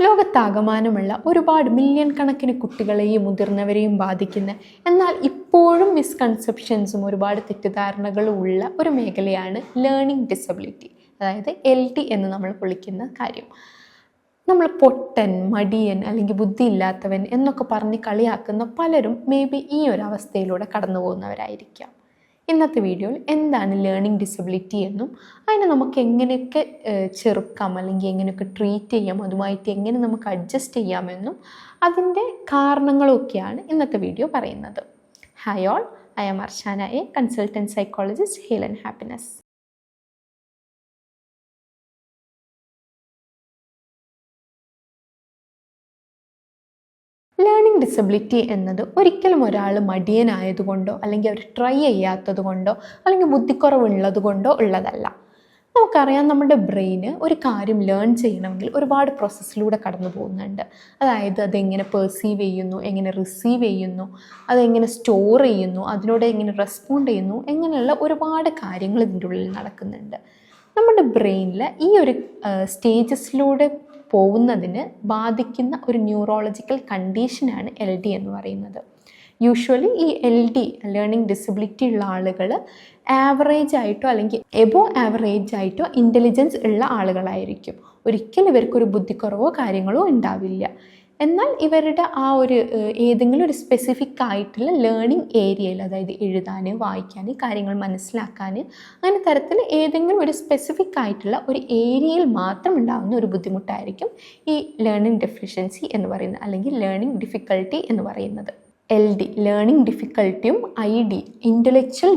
ലോകത്താകമാനമുള്ള ഒരുപാട് മില്യൺ കണക്കിന് കുട്ടികളെയും മുതിർന്നവരെയും ബാധിക്കുന്ന എന്നാൽ ഇപ്പോഴും മിസ്കൺസെപ്ഷൻസും ഒരുപാട് തെറ്റിദ്ധാരണകളും ഉള്ള ഒരു മേഖലയാണ് ലേണിംഗ് ഡിസബിലിറ്റി അതായത് എൽ ടി എന്ന് നമ്മൾ വിളിക്കുന്ന കാര്യം. നമ്മൾ പൊട്ടൻ മടിയൻ അല്ലെങ്കിൽ ബുദ്ധിയില്ലാത്തവൻ എന്നൊക്കെ പറഞ്ഞ് കളിയാക്കുന്ന പലരും മേ ബി ഈ ഒരു അവസ്ഥയിലൂടെ കടന്നു പോകുന്നവരായിരിക്കാം ഇന്നത്തെ വീഡിയോയിൽ എന്താണ് ലേണിംഗ് ഡിസബിലിറ്റി എന്നും അതിനെ നമുക്ക് എങ്ങനെയൊക്കെ ചെറുക്കാം അല്ലെങ്കിൽ എങ്ങനെയൊക്കെ ട്രീറ്റ് ചെയ്യാം അതുമായിട്ട് എങ്ങനെ നമുക്ക് അഡ്ജസ്റ്റ് ചെയ്യാമെന്നും അതിന്റെ കാരണങ്ങളൊക്കെയാണ് ഇന്നത്തെ വീഡിയോ പറയുന്നത്. Hi all I'm Arshana a consultant psychologist heal and happiness learning disability എന്നത് ഒരിക്കലും ഒരാൾ മടിയനായതുകൊണ്ടോ അല്ലെങ്കിൽ അവർ ട്രൈ ചെയ്യാത്തത് കൊണ്ടോ അല്ലെങ്കിൽ ബുദ്ധിക്കുറവുള്ളത് കൊണ്ടോ ഉള്ളതല്ല. നമുക്കറിയാം നമ്മുടെ ബ്രെയിന് ഒരു കാര്യം ലേൺ ചെയ്യണമെങ്കിൽ ഒരുപാട് പ്രോസസ്സിലൂടെ കടന്നു പോകുന്നുണ്ട്. അതായത് അതെങ്ങനെ പെർസീവ് ചെയ്യുന്നു എങ്ങനെ റിസീവ് ചെയ്യുന്നു അതെങ്ങനെ സ്റ്റോർ ചെയ്യുന്നു അതിനോട് എങ്ങനെ റെസ്പോണ്ട് ചെയ്യുന്നു എങ്ങനെയുള്ള ഒരുപാട് കാര്യങ്ങൾ ഇതിന്റെ ഉള്ളിൽ നടക്കുന്നുണ്ട്. നമ്മുടെ ബ്രെയിനിൽ ഈ ഒരു സ്റ്റേജസിലൂടെ പോകുന്നതിന് ബാധിക്കുന്ന ഒരു ന്യൂറോളജിക്കൽ കണ്ടീഷനാണ് എൽ ഡി എന്ന് പറയുന്നത്. യൂഷ്വലി ഈ എൽ ഡി ലേണിംഗ് ഡിസബിലിറ്റി ഉള്ള ആളുകൾ ആവറേജ് ആയിട്ടോ അല്ലെങ്കിൽ എബോ ആവറേജ് ആയിട്ടോ ഇന്റലിജൻസ് ഉള്ള ആളുകളായിരിക്കും. ഒരിക്കലും ഇവർക്കൊരു ബുദ്ധിക്കുറവോ കാര്യങ്ങളോ ഉണ്ടാവില്ല. എന്നാൽ ഇവരുടെ ആ ഒരു ഏതെങ്കിലും ഒരു സ്പെസിഫിക് ആയിട്ടുള്ള ലേണിംഗ് ഏരിയയിൽ അതായത് എഴുതാൻ വായിക്കാൻ കാര്യങ്ങൾ മനസ്സിലാക്കാൻ അങ്ങനെ തരത്തിൽ ഏതെങ്കിലും ഒരു സ്പെസിഫിക് ആയിട്ടുള്ള ഒരു ഏരിയയിൽ മാത്രം ഉണ്ടാകുന്ന ഒരു ബുദ്ധിമുട്ടായിരിക്കും ഈ ലേണിംഗ് ഡെഫിഷ്യൻസി എന്ന് പറയുന്നത് അല്ലെങ്കിൽ ലേണിംഗ് ഡിഫിക്കൾട്ടി എന്ന് പറയുന്നത്. എൽ ഡി ലേണിംഗ് ഡിഫിക്കൽട്ടിയും ഐ ഡി ഇന്റലക്ച്വൽ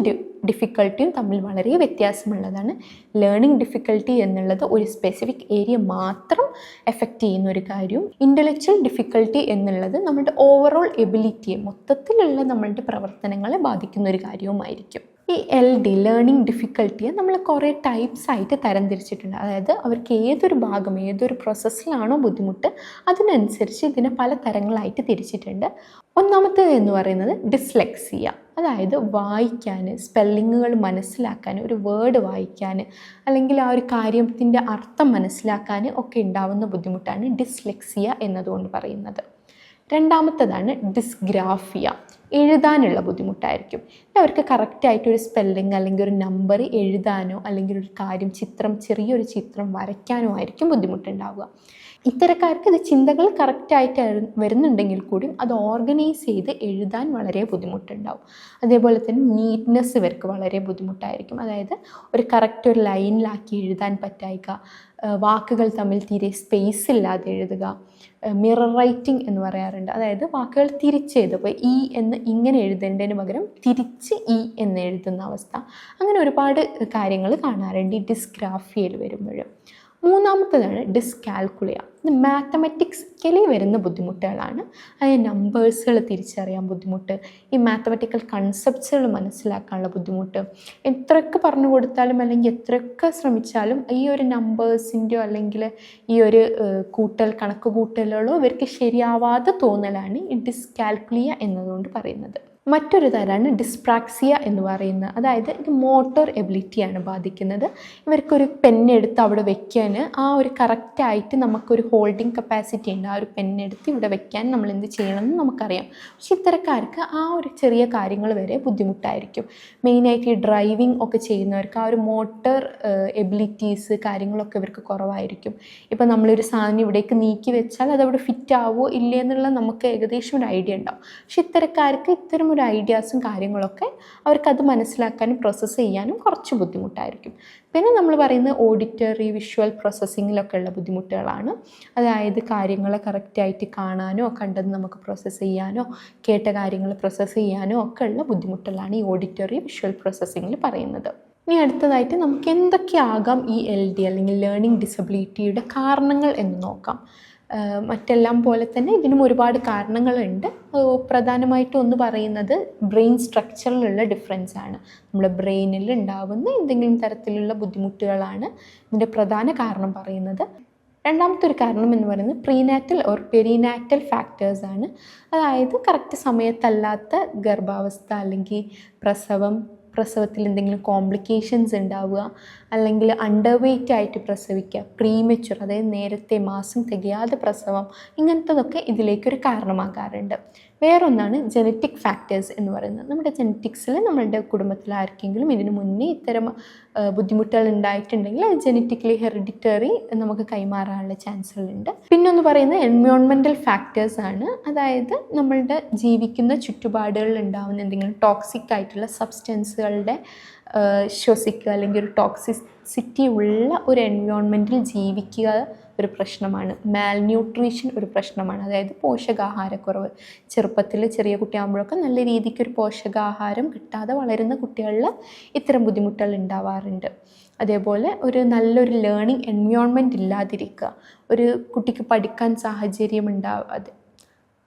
ഡിഫിക്കൽട്ടിയും തമ്മിൽ വളരെ വ്യത്യാസമുള്ളതാണ്. ലേണിംഗ് ഡിഫിക്കൽട്ടി എന്നുള്ളത് ഒരു സ്പെസിഫിക് ഏരിയ മാത്രം എഫക്റ്റ് ചെയ്യുന്ന ഒരു കാര്യവും. ഇന്റലക്ച്വൽ ഡിഫിക്കൽട്ടി എന്നുള്ളത് നമ്മുടെ ഓവറോൾ എബിലിറ്റിയെ മൊത്തത്തിലുള്ള നമ്മളുടെ പ്രവർത്തനങ്ങളെ ബാധിക്കുന്ന ഒരു കാര്യവുമായിരിക്കും. ഈ എൽ ഡി ലേണിംഗ് ഡിഫിക്കൽട്ടിയെ നമ്മൾ കുറേ ടൈപ്സ് ആയിട്ട് തരംതിരിച്ചിട്ടുണ്ട്. അതായത് അവർക്ക് ഏതൊരു ഭാഗം ഏതൊരു പ്രോസസ്സിലാണോ ബുദ്ധിമുട്ട് അതിനനുസരിച്ച് ഇതിനെ പല തരങ്ങളായിട്ട് തിരിച്ചിട്ടുണ്ട്. ഒന്നാമത്തേത് എന്ന് പറയുന്നത് ഡിസ്ലെക്സിയ അതായത് വായിക്കാൻ സ്പെല്ലിങ്ങുകൾ മനസ്സിലാക്കാൻ ഒരു വേർഡ് വായിക്കാൻ അല്ലെങ്കിൽ ആ ഒരു കാര്യത്തിന്റെ അർത്ഥം മനസ്സിലാക്കാൻ ഒക്കെ ഉണ്ടാവുന്ന ബുദ്ധിമുട്ടാണ് ഡിസ്ലെക്സിയ എന്നതുകൊണ്ട് പറയുന്നത്. രണ്ടാമത്തതാണ് ഡിസ്ഗ്രാഫിയ എഴുതാനുള്ള ബുദ്ധിമുട്ടായിരിക്കും. അവർക്ക് കറക്റ്റായിട്ടൊരു സ്പെല്ലിങ് അല്ലെങ്കിൽ ഒരു നമ്പർ എഴുതാനോ അല്ലെങ്കിൽ ഒരു കാര്യം ചിത്രം ചെറിയൊരു ചിത്രം വരയ്ക്കാനോ ആയിരിക്കും ബുദ്ധിമുട്ടുണ്ടാവുക. ഇത്തരക്കാർക്ക് ഇത് ചിന്തകൾ കറക്റ്റായിട്ട് വരുന്നുണ്ടെങ്കിൽ കൂടിയും അത് ഓർഗനൈസ് ചെയ്ത് എഴുതാൻ വളരെ ബുദ്ധിമുട്ടുണ്ടാവും. അതേപോലെ തന്നെ നീറ്റ്നെസ് ഇവർക്ക് വളരെ ബുദ്ധിമുട്ടായിരിക്കും. അതായത് ഒരു കറക്റ്റ് ഒരു ലൈനിലാക്കി എഴുതാൻ പറ്റായിക്ക വാക്കുകൾ തമ്മിൽ തീരെ സ്പേസ് ഇല്ലാതെ എഴുതുക മിറർ റൈറ്റിംഗ് എന്ന് പറയാറുണ്ട്. അതായത് വാക്കുകൾ തിരിച്ചെഴുതുക അപ്പോൾ ഇ എന്ന് ഇങ്ങനെ എഴുതേണ്ടതിന് പകരം തിരിച്ച് ഇ എന്ന് എഴുതുന്ന അവസ്ഥ. അങ്ങനെ ഒരുപാട് കാര്യങ്ങൾ കാണാറുണ്ട് ഈ ഡിസ്ഗ്രാഫിയയിൽ വരുമ്പോഴും. മൂന്നാമത്തേതാണ് ഡിസ്കാൽക്കുളിയ ഇത് മാത്തമെറ്റിക്സിക്കലി വരുന്ന ബുദ്ധിമുട്ടുകളാണ്. അതായത് നമ്പേഴ്സുകൾ തിരിച്ചറിയാൻ ബുദ്ധിമുട്ട് ഈ മാത്തമെറ്റിക്കൽ കൺസെപ്റ്റ്സുകൾ മനസ്സിലാക്കാനുള്ള ബുദ്ധിമുട്ട് എത്രയൊക്കെ പറഞ്ഞു കൊടുത്താലും അല്ലെങ്കിൽ എത്രയൊക്കെ ശ്രമിച്ചാലും ഈ ഒരു നമ്പേഴ്സിന്റെയോ അല്ലെങ്കിൽ ഈ ഒരു കൂട്ടൽ കണക്ക് കൂട്ടലുകളോ ഇവർക്ക് ശരിയാവാതെ തോന്നലാണ് ഈ ഡിസ്കാൽക്കുലിയ എന്നതുകൊണ്ട് പറയുന്നത്. മറ്റൊരു തരമാണ് ഡിസ്പ്രാക്സിയ എന്ന് പറയുന്നത് അതായത് ഇത് മോട്ടോർ എബിലിറ്റിയാണ് ബാധിക്കുന്നത്. ഇവർക്കൊരു പെന്നെടുത്ത് അവിടെ വെക്കാൻ ആ ഒരു കറക്റ്റായിട്ട് നമുക്കൊരു ഹോൾഡിംഗ് കപ്പാസിറ്റി ഉണ്ട്. ആ ഒരു പെന്നെടുത്ത് ഇവിടെ വെക്കാൻ നമ്മൾ എന്ത് ചെയ്യണമെന്ന് നമുക്കറിയാം. പക്ഷേ ഇത്തരക്കാർക്ക് ആ ഒരു ചെറിയ കാര്യങ്ങൾ വരെ ബുദ്ധിമുട്ടായിരിക്കും. മെയിനായിട്ട് ഈ ഡ്രൈവിംഗ് ഒക്കെ ചെയ്യുന്നവർക്ക് ആ ഒരു മോട്ടോർ എബിലിറ്റീസ് കാര്യങ്ങളൊക്കെ ഇവർക്ക് കുറവായിരിക്കും. ഇപ്പം നമ്മളൊരു സാധനം ഇവിടേക്ക് നീക്കി വെച്ചാൽ അതവിടെ ഫിറ്റ് ആവുമോ ഇല്ലേ എന്നുള്ള നമുക്ക് ഏകദേശം ഒരു ഐഡിയ ഉണ്ടാവും. പക്ഷേ ഇത്തരക്കാർക്ക് ഇത്തരം ഒരു ഐഡിയാസും കാര്യങ്ങളൊക്കെ അവർക്കത് മനസ്സിലാക്കാനും പ്രോസസ്സ് ചെയ്യാനും കുറച്ച് ബുദ്ധിമുട്ടായിരിക്കും. പിന്നെ നമ്മൾ പറയുന്നത് ഓഡിറ്ററി വിഷ്വൽ പ്രോസസ്സിങ്ങിലൊക്കെ ഉള്ള ബുദ്ധിമുട്ടുകളാണ്. അതായത് കാര്യങ്ങൾ കറക്റ്റായിട്ട് കാണാനോ കണ്ടത് നമുക്ക് പ്രോസസ്സ് ചെയ്യാനോ കേട്ട കാര്യങ്ങൾ പ്രോസസ്സ് ചെയ്യാനോ ഒക്കെ ഉള്ള ബുദ്ധിമുട്ടുകളാണ് ഈ ഓഡിറ്ററി വിഷ്വൽ പ്രോസസ്സിങ്ങിൽ പറയുന്നത്. ഇനി അടുത്തതായിട്ട് നമുക്ക് എന്തൊക്കെയാകാം ഈ എൽ ഡി അല്ലെങ്കിൽ ലേണിംഗ് ഡിസബിലിറ്റിയുടെ കാരണങ്ങൾ എന്ന് നോക്കാം. മറ്റെല്ലാം പോലെ തന്നെ ഇതിനും ഒരുപാട് കാരണങ്ങളുണ്ട്. പ്രധാനമായിട്ടും ഒന്ന് പറയുന്നത് ബ്രെയിൻ സ്ട്രക്ചറിലുള്ള ഡിഫറൻസ് ആണ്. നമ്മുടെ ബ്രെയിനിൽ ഉണ്ടാവുന്ന എന്തെങ്കിലും തരത്തിലുള്ള ബുദ്ധിമുട്ടുകളാണ് ഇതിന്റെ പ്രധാന കാരണം പറയുന്നത്. രണ്ടാമത്തെ ഒരു കാരണം എന്ന് പറയുന്നത് പ്രീനാറ്റൽ ഓർ പെരിനാറ്റൽ ഫാക്ടേഴ്സ് ആണ്. അതായത് കറക്റ്റ് സമയത്തല്ലാത്ത ഗർഭാവസ്ഥ അല്ലെങ്കിൽ പ്രസവം പ്രസവത്തിൽ എന്തെങ്കിലും കോംപ്ലിക്കേഷൻസ് ഉണ്ടാവുക അല്ലെങ്കിൽ അണ്ടർ വെയ്റ്റ് ആയിട്ട് പ്രസവിക്കുക പ്രീമെച്ചുർ അതായത് നേരത്തെ മാസം തികയാതെ പ്രസവം ഇങ്ങനത്തതൊക്കെ ഇതിലേക്കൊരു കാരണമാകാറുണ്ട്. വേറൊന്നാണ് ജനറ്റിക് ഫാക്ടേഴ്സ് എന്ന് പറയുന്നത്. നമ്മുടെ ജനറ്റിക്സിൽ നമ്മളുടെ കുടുംബത്തിൽ ആർക്കെങ്കിലും ഇതിനു മുന്നേ ഇത്തരം ബുദ്ധിമുട്ടുകൾ ഉണ്ടായിട്ടുണ്ടെങ്കിൽ അത് ജനറ്റിക്കലി ഹെറിഡിറ്ററി നമുക്ക് കൈമാറാനുള്ള ചാൻസുകളുണ്ട് പിന്നെ ഒന്ന് പറയുന്നത് എൻവയോൺമെന്റൽ ഫാക്ടേഴ്സ് ആണ്. അതായത് നമ്മളുടെ ജീവിക്കുന്ന ചുറ്റുപാടുകളിൽ ഉണ്ടാകുന്ന എന്തെങ്കിലും ടോക്സിക് ആയിട്ടുള്ള സബ്സ്റ്റൻസുകളുടെ ശ്വസിക്കുക അല്ലെങ്കിൽ ഒരു ടോക്സിസിറ്റി ഉള്ള ഒരു എൻവയോൺമെന്റിൽ ജീവിക്കുക ഒരു പ്രശ്നമാണ്. മാൽന്യൂട്രീഷൻ ഒരു പ്രശ്നമാണ്. അതായത് പോഷകാഹാരക്കുറവ്. ചെറുപ്പത്തിൽ ചെറിയ കുട്ടിയാകുമ്പോഴൊക്കെ നല്ല രീതിക്ക് ഒരു പോഷകാഹാരം കിട്ടാതെ വളരുന്ന കുട്ടികളിൽ ഇത്തരം ബുദ്ധിമുട്ടുകൾ ഉണ്ടാവാറുണ്ട്. അതേപോലെ ഒരു നല്ലൊരു ലേണിംഗ് എൻവയോൺമെന്റ് ഇല്ലാതിരിക്കുക. ഒരു കുട്ടിക്ക് പഠിക്കാൻ സാഹചര്യം ഉണ്ടാവാതെ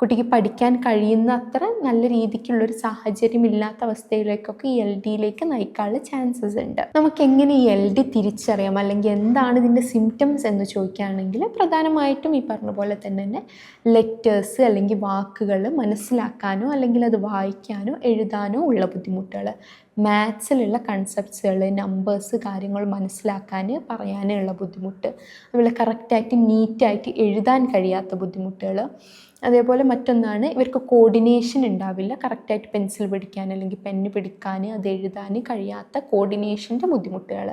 കുട്ടിക്ക് പഠിക്കാൻ കഴിയുന്ന അത്ര നല്ല രീതിക്കുള്ളൊരു സാഹചര്യം ഇല്ലാത്ത അവസ്ഥയിലേക്കൊക്കെ ഈ എൽ ഡിയിലേക്ക് നയിക്കാനുള്ള ചാൻസസ് ഉണ്ട്. നമുക്ക് എങ്ങനെ ഈ എൽ ഡി തിരിച്ചറിയാം? അല്ലെങ്കിൽ എന്താണ് ഇതിന്റെ സിംറ്റംസ് എന്ന് ചോദിക്കുകയാണെങ്കിൽ പ്രധാനമായിട്ടും ഈ പറഞ്ഞ പോലെ തന്നെ തന്നെ ലെറ്റേഴ്സ് അല്ലെങ്കിൽ വാക്കുകൾ മനസ്സിലാക്കാനോ അല്ലെങ്കിൽ അത് വായിക്കാനോ എഴുതാനോ ഉള്ള ബുദ്ധിമുട്ടുകൾ. മാത്സിലുള്ള കൺസെപ്റ്റ്സുകൾ നമ്പേഴ്സ് കാര്യങ്ങൾ മനസ്സിലാക്കാൻ പറയാനുള്ള ബുദ്ധിമുട്ട്. അതുപോലെ കറക്റ്റായിട്ട് നീറ്റായിട്ട് എഴുതാൻ കഴിയാത്ത ബുദ്ധിമുട്ടുകൾ. അതേപോലെ മറ്റൊന്നാണ് ഇവർക്ക് കോർഡിനേഷൻ ഉണ്ടാവില്ല. കറക്റ്റായിട്ട് പെൻസിൽ പിടിക്കാൻ അല്ലെങ്കിൽ പെന്ന് പിടിക്കാൻ അത് എഴുതാൻ കഴിയാത്ത കോർഡിനേഷന്റെ ബുദ്ധിമുട്ടുകൾ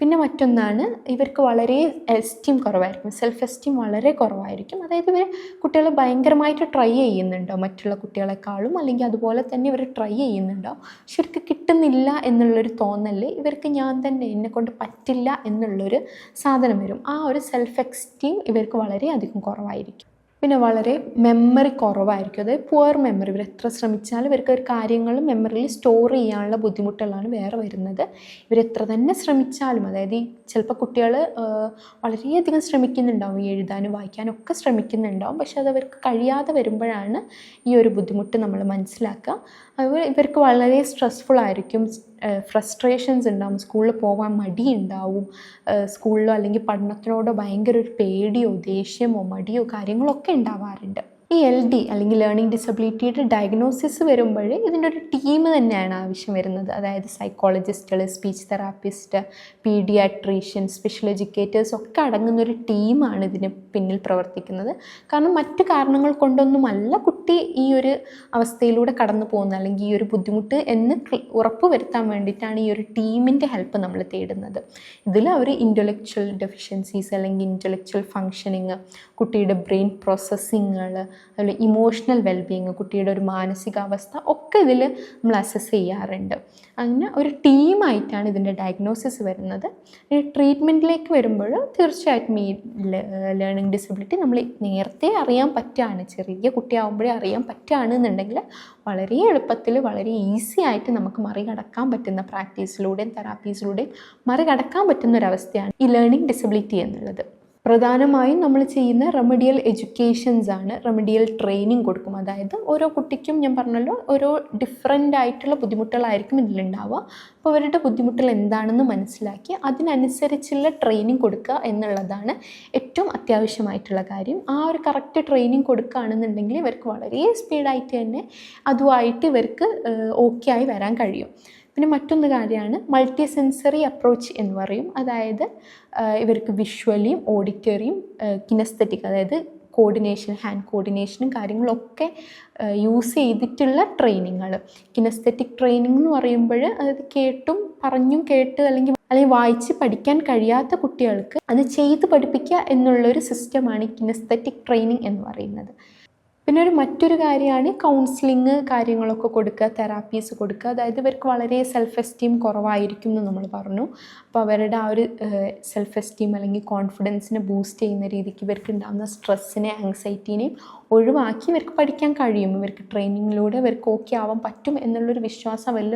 പിന്നെ മറ്റൊന്നാണ് ഇവർക്ക് വളരെ എസ്റ്റീം കുറവായിരിക്കും. സെൽഫ് എസ്റ്റീം വളരെ കുറവായിരിക്കും. അതായത് ഇവർ കുട്ടികൾ ഭയങ്കരമായിട്ട് ട്രൈ ചെയ്യുന്നുണ്ടോ? മറ്റുള്ള കുട്ടികളെക്കാളും അല്ലെങ്കിൽ അതുപോലെ തന്നെ ഇവർ ട്രൈ ചെയ്യുന്നുണ്ടോ? പക്ഷെ ഇവർക്ക് കിട്ടുന്നില്ല എന്നുള്ളൊരു തോന്നൽ ഇവർക്ക് ഞാൻ തന്നെ എന്നെ കൊണ്ട് പറ്റില്ല എന്നുള്ളൊരു സാധനം വരും. ആ ഒരു സെൽഫ് എക്സ്റ്റീം ഇവർക്ക് വളരെയധികം കുറവായിരിക്കും. പിന്നെ വളരെ മെമ്മറി കുറവായിരിക്കും. അതായത് പുവർ മെമ്മറി ഇവർ എത്ര ശ്രമിച്ചാലും ഇവർക്ക് ഒരു കാര്യങ്ങൾ മെമ്മറിയിൽ സ്റ്റോർ ചെയ്യാനുള്ള ബുദ്ധിമുട്ടുകളാണ് വേറെ വരുന്നത്. ഇവരെത്ര തന്നെ ശ്രമിച്ചാലും അതായത് ഈ ചിലപ്പോൾ കുട്ടികൾ വളരെയധികം ശ്രമിക്കുന്നുണ്ടാവും ഈ എഴുതാനും വായിക്കാനും ഒക്കെ ശ്രമിക്കുന്നുണ്ടാവും. പക്ഷെ അത് അവർക്ക് കഴിയാതെ വരുമ്പോഴാണ് ഈ ഒരു ബുദ്ധിമുട്ട് നമ്മൾ മനസ്സിലാക്കുക. അതുപോലെ ഇവർക്ക് വളരെ സ്ട്രെസ്ഫുൾ ആയിരിക്കും. ഫ്രസ്ട്രേഷൻസ് ഉണ്ടാവും. സ്കൂളിൽ പോകാൻ മടിയുണ്ടാവും സ്കൂളിലോ അല്ലെങ്കിൽ പഠനത്തിനോടോ ഭയങ്കര ഒരു പേടിയോ ദേഷ്യമോ മടിയോ കാര്യങ്ങളൊക്കെ ഉണ്ടാവാറുണ്ട്. ഈ എൽ ഡി അല്ലെങ്കിൽ ലേണിംഗ് ഡിസബിലിറ്റിയുടെ ഡയഗ്നോസിസ് വരുമ്പോൾ ഇതിന്റെ ഒരു ടീം തന്നെയാണ് ആവശ്യം വരുന്നത്. അതായത് സൈക്കോളജിസ്റ്റുകൾ speech therapist paediatrician special educators ഒക്കെ അടങ്ങുന്ന ഒരു ടീമാണ് ഇതിന് പിന്നിൽ പ്രവർത്തിക്കുന്നത്. കാരണം മറ്റു കാരണങ്ങൾ കൊണ്ടൊന്നുമല്ല കുട്ടി ഈ ഒരു അവസ്ഥയിലൂടെ കടന്നു പോകുന്നത്. അല്ലെങ്കിൽ ഈ ഒരു ബുദ്ധിമുട്ട് എന്ന് ഉറപ്പ് വരുത്താൻ വേണ്ടിയിട്ടാണ് ഈ ഒരു ടീമിന്റെ ഹെൽപ്പ് നമ്മൾ തേടുന്നത്. ഇതിൽ അവർ ഇന്റലക്ച്വൽ ഡെഫിഷ്യൻസീസ് അല്ലെങ്കിൽ ഇന്റലക്ച്വൽ ഫങ്ഷനിങ് കുട്ടിയുടെ ബ്രെയിൻ പ്രോസസ്സിങ്ങുകൾ അതുപോലെ ഇമോഷണൽ വെൽബീങ് കുട്ടിയുടെ ഒരു മാനസികാവസ്ഥ ഒക്കെ ഇതിൽ നമ്മൾ അസസ് ചെയ്യാറുണ്ട്. അങ്ങനെ ഒരു ടീമായിട്ടാണ് ഇതിന്റെ ഡയഗ്നോസിസ് വരുന്നത്. ട്രീറ്റ്മെന്റിലേക്ക് വരുമ്പോൾ തീർച്ചയായിട്ടും ഈ ലേണിംഗ് ഡിസബിലിറ്റി നമ്മൾ നേരത്തെ അറിയാൻ പറ്റുകയാണ് ചെറിയ കുട്ടിയാവുമ്പോഴേ അറിയാൻ പറ്റുകയാണ് എന്നുണ്ടെങ്കിൽ വളരെ എളുപ്പത്തിൽ വളരെ ഈസി ആയിട്ട് നമുക്ക് മറികടക്കാൻ പറ്റുന്ന പ്രാക്ടീസിലൂടെയും തെറാപ്പീസിലൂടെയും മറികടക്കാൻ പറ്റുന്ന ഒരവസ്ഥയാണ് ഈ ലേണിംഗ് ഡിസബിലിറ്റി എന്നുള്ളത്. പ്രധാനമായും നമ്മൾ ചെയ്യുന്ന റെമഡിയൽ എഡ്യൂക്കേഷൻസ് ആണ്. റെമഡിയൽ ട്രെയിനിങ് കൊടുക്കും. അതായത് ഓരോ കുട്ടിക്കും ഞാൻ പറഞ്ഞല്ലോ ഓരോ ഡിഫറെന്റ് ആയിട്ടുള്ള ബുദ്ധിമുട്ടുകളായിരിക്കും ഇതിലുണ്ടാവുക. അപ്പോൾ അവരുടെ ബുദ്ധിമുട്ടുകൾ എന്താണെന്ന് മനസ്സിലാക്കി അതിനനുസരിച്ചുള്ള ട്രെയിനിങ് കൊടുക്കുക എന്നുള്ളതാണ് ഏറ്റവും അത്യാവശ്യമായിട്ടുള്ള കാര്യം. ആ ഒരു കറക്റ്റ് ട്രെയിനിങ് കൊടുക്കുകയാണെന്നുണ്ടെങ്കിൽ ഇവർക്ക് വളരെ സ്പീഡായിട്ട് തന്നെ അതുമായിട്ട് ഇവർക്ക് ഓക്കെ ആയി വരാൻ കഴിയും. പിന്നെ മറ്റൊന്ന് കാര്യമാണ് മൾട്ടി സെൻസറി അപ്രോച്ച് എന്ന് പറയും. അതായത് ഇവർക്ക് വിഷ്വലിയും ഓഡിറ്ററിയും കിനസ്തറ്റിക് അതായത് കോർഡിനേഷൻ ഹാൻഡ് കോർഡിനേഷനും കാര്യങ്ങളൊക്കെ യൂസ് ചെയ്തിട്ടുള്ള ട്രെയിനിങ്ങൾ കിനസ്തറ്റിക് ട്രെയിനിങ് എന്ന് പറയുമ്പോൾ അതായത് കേട്ടും പറഞ്ഞും കേട്ട് അല്ലെങ്കിൽ അല്ലെങ്കിൽ വായിച്ച് പഠിക്കാൻ കഴിയാത്ത കുട്ടികൾക്ക് അത് ചെയ്ത് പഠിപ്പിക്കുക എന്നുള്ളൊരു സിസ്റ്റമാണ് കിനസ്തറ്റിക് ട്രെയിനിങ് എന്ന് പറയുന്നത്. പിന്നെ ഒരു മറ്റൊരു കാര്യമാണ് കൗൺസിലിങ് കാര്യങ്ങളൊക്കെ കൊടുക്കുക തെറാപ്പീസ് കൊടുക്കുക. അതായത് ഇവർക്ക് വളരെ സെൽഫ് എസ്റ്റീം കുറവായിരിക്കും എന്ന് നമ്മൾ പറഞ്ഞു. അപ്പോൾ അവരുടെ ആ ഒരു സെൽഫ് എസ്റ്റീം അല്ലെങ്കിൽ കോൺഫിഡൻസിനെ ബൂസ്റ്റ് ചെയ്യുന്ന രീതിക്ക് ഇവർക്ക് ഉണ്ടാകുന്ന സ്ട്രെസ്സിനെ ആങ്സൈറ്റീനെയും ഒഴിവാക്കി ഇവർക്ക് പഠിക്കാൻ കഴിയും. ഇവർക്ക് ട്രെയിനിങ്ങിലൂടെ ഇവർക്ക് ഓക്കെ ആവാൻ പറ്റും എന്നുള്ളൊരു വിശ്വാസം അവരിൽ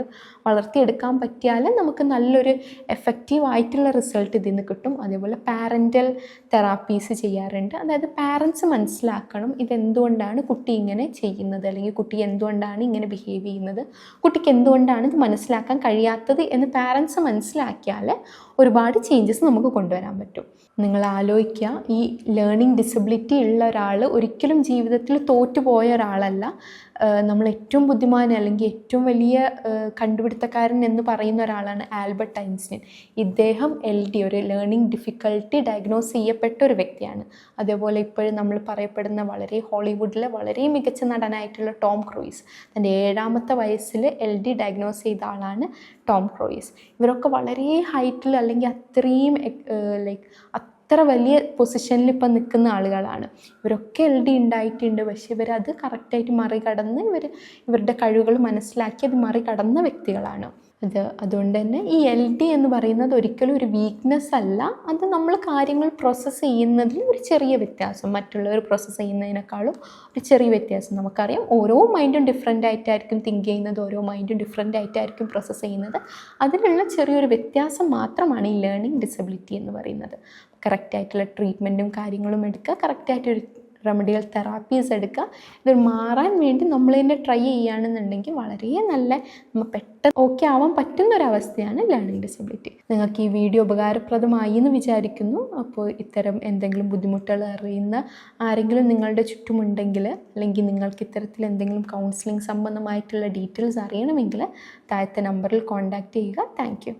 വളർത്തിയെടുക്കാൻ പറ്റിയാൽ നമുക്ക് നല്ലൊരു എഫക്റ്റീവ് ആയിട്ടുള്ള റിസൾട്ട് ഇതിൽ നിന്ന് കിട്ടും. അതേപോലെ പാരന്റൽ തെറാപ്പീസ് ചെയ്യാറുണ്ട്. അതായത് പാരൻസ് മനസ്സിലാക്കണം ഇതെന്തുകൊണ്ടാണ് കുട്ടി ഇങ്ങനെ ചെയ്യുന്നത്? അല്ലെങ്കിൽ കുട്ടി എന്തുകൊണ്ടാണ് ഇങ്ങനെ ബിഹേവ് ചെയ്യുന്നത്? കുട്ടിക്ക് എന്തുകൊണ്ടാണ് ഇത് മനസ്സിലാക്കാൻ കഴിയാത്തത് എന്ന് പാരൻസ് മനസ്സിലാക്കിയാൽ ഒരുപാട് ചേഞ്ചസ് നമുക്ക് കൊണ്ടുവരാൻ പറ്റും. നിങ്ങൾ ആലോചിക്കുക ഈ ലേണിംഗ് ഡിസബിലിറ്റി ഉള്ള ഒരാൾ ഒരിക്കലും ജീവിതത്തിൽ തോറ്റുപോയ ഒരാളല്ല. നമ്മൾ ഏറ്റവും ബുദ്ധിമാൻ അല്ലെങ്കിൽ ഏറ്റവും വലിയ കണ്ടുപിടുത്തക്കാരൻ എന്ന് പറയുന്ന ഒരാളാണ് ആൽബർട്ട് ഐൻസ്റ്റീൻ. ഇദ്ദേഹം എൽ ഡി ഒരു ലേണിംഗ് ഡിഫിക്കൽട്ടി ഡയഗ്നോസ് ചെയ്യപ്പെട്ട ഒരു വ്യക്തിയാണ്. അതേപോലെ ഇപ്പോഴും നമ്മൾ പറയപ്പെടുന്ന വളരെ ഹോളിവുഡിലെ വളരെ മികച്ച നടനായിട്ടുള്ള ടോം ക്രൂയിസ്. തന്റെ ഏഴാമത്തെ വയസ്സിൽ എൽ ഡി ഡയഗ്നോസ് ചെയ്ത ആളാണ് ടോം ക്രൂയിസ്. ഇവരൊക്കെ വളരെ ഹൈറ്റിൽ അല്ലെങ്കിൽ അത്രയും ലൈക്ക് അത്ര വലിയ പൊസിഷനിൽ ഇപ്പം നിൽക്കുന്ന ആളുകളാണ്. ഇവരൊക്കെ എൽ ഡി ഉണ്ടായിട്ടുണ്ട്. പക്ഷേ ഇവരത് കറക്റ്റായിട്ട് മറികടന്ന് ഇവർ ഇവരുടെ കഴിവുകൾ മനസ്സിലാക്കി അത് മറികടന്ന വ്യക്തികളാണ്. അത് അതുകൊണ്ട് തന്നെ ഈ എൽ ഡി എന്ന് പറയുന്നത് ഒരിക്കലും ഒരു വീക്ക്നെസ് അല്ല. അത് നമ്മൾ കാര്യങ്ങൾ പ്രോസസ്സ് ചെയ്യുന്നതിൽ ഒരു ചെറിയ വ്യത്യാസം. മറ്റുള്ളവർ പ്രോസസ്സ് ചെയ്യുന്നതിനേക്കാളും ഒരു ചെറിയ വ്യത്യാസം നമുക്കറിയാം. ഓരോ മൈൻഡും ഡിഫറെന്റ് ആയിട്ടായിരിക്കും തിങ്ക് ചെയ്യുന്നത്. ഓരോ മൈൻഡും ഡിഫറെന്റ് ആയിട്ടായിരിക്കും പ്രോസസ്സ് ചെയ്യുന്നത്. അതിലുള്ള ചെറിയൊരു വ്യത്യാസം മാത്രമാണ് ഈ ലേണിംഗ് ഡിസബിലിറ്റി എന്ന് പറയുന്നത്. കറക്റ്റായിട്ടുള്ള ട്രീറ്റ്മെന്റും കാര്യങ്ങളും എടുക്കുക. കറക്റ്റായിട്ടൊരു റെമഡിയൽ തെറാപ്പീസ് എടുക്കുക. ഇത് മാറാൻ വേണ്ടി നമ്മൾ തന്നെ ട്രൈ ചെയ്യുകയാണെന്നുണ്ടെങ്കിൽ വളരെ നല്ല നമ്മൾ പെട്ടെന്ന് ഓക്കെ ആവാൻ പറ്റുന്ന ഒരവസ്ഥയാണ് ലേണിംഗ് ഡിസബിലിറ്റി നിങ്ങൾക്ക് ഈ വീഡിയോ ഉപകാരപ്രദമായി എന്ന് വിചാരിക്കുന്നു. അപ്പോൾ ഇത്തരം എന്തെങ്കിലും ബുദ്ധിമുട്ടുകൾ അറിയുന്ന ആരെങ്കിലും നിങ്ങളുടെ ചുറ്റുമുണ്ടെങ്കിൽ അല്ലെങ്കിൽ നിങ്ങൾക്ക് ഇത്തരത്തിൽ എന്തെങ്കിലും കൗൺസിലിംഗ് സംബന്ധമായിട്ടുള്ള ഡീറ്റെയിൽസ് അറിയണമെങ്കിൽ താഴത്തെ നമ്പറിൽ കോൺടാക്റ്റ് ചെയ്യുക. താങ്ക്